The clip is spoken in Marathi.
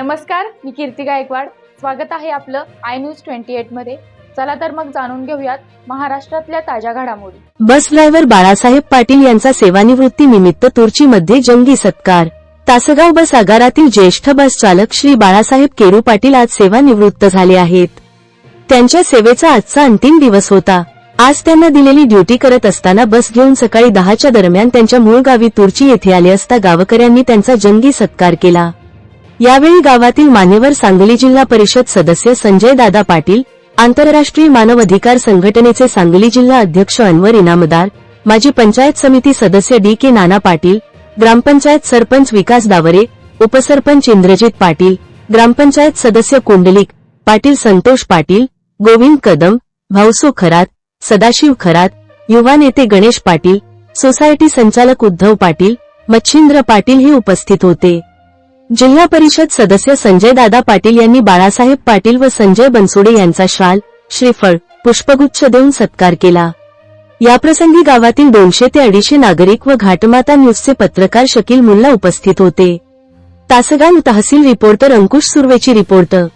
नमस्कार मी कीर्ती गायकवाड. स्वागत आहे आपलं आय न्यूज ट्वेंटी एटमध्ये. चला तर मग जाणून घेऊयात महाराष्ट्रातल्या ताज्या घडामोडी. बस ड्रायव्हर बाळासाहेब पाटील यांचा सेवानिवृत्तीनिमित्त तुर्चीमध्ये जंगी सत्कार. तासगाव बस आगारातील ज्येष्ठ बस चालक श्री बाळासाहेब केरू पाटील आज सेवानिवृत्त झाले आहेत. त्यांच्या सेवेचा आजचा अंतिम दिवस होता. आज त्यांना दिलेली ड्युटी करत असताना बस घेऊन सकाळी दहाच्या दरम्यान त्यांच्या मूळ गावी तुर्ची येथे आले असता गावकऱ्यांनी त्यांचा जंगी सत्कार केला. यावेळी गावातील मान्यवर सांगली जिल्हा परिषद सदस्य संजय दादा पाटील आंतरराष्ट्रीय मानवाधिकार संघटनेचे सांगली जिल्हा अध्यक्ष अनवर इनामदार माजी पंचायत समिती सदस्य डी के नाना पाटील ग्रामपंचायत सरपंच विकास दावरे उपसरपंच इंद्रजित पाटील ग्रामपंचायत सदस्य कुंडलिक पाटील संतोष पाटील गोविंद कदम भाऊसो खरात सदाशिव खरात युवा नेते गणेश पाटील सोसायटी संचालक उद्धव पाटील मच्छिंद्र पाटील हे उपस्थित होते. जिल्हा परिषद सदस्य संजय दादा पाटील यांनी बाळासाहेब पाटील व संजय बनसोडे यांचा शाल श्रीफळ पुष्पगुच्छ देऊन सत्कार केला. याप्रसंगी गावातील दोनशे ते अडीचशे नागरिक व घाटमाता न्यूजचे पत्रकार शकील मुल्ला उपस्थित होते. तासगाव तहसील रिपोर्टर अंकुश सुर्वेची रिपोर्टर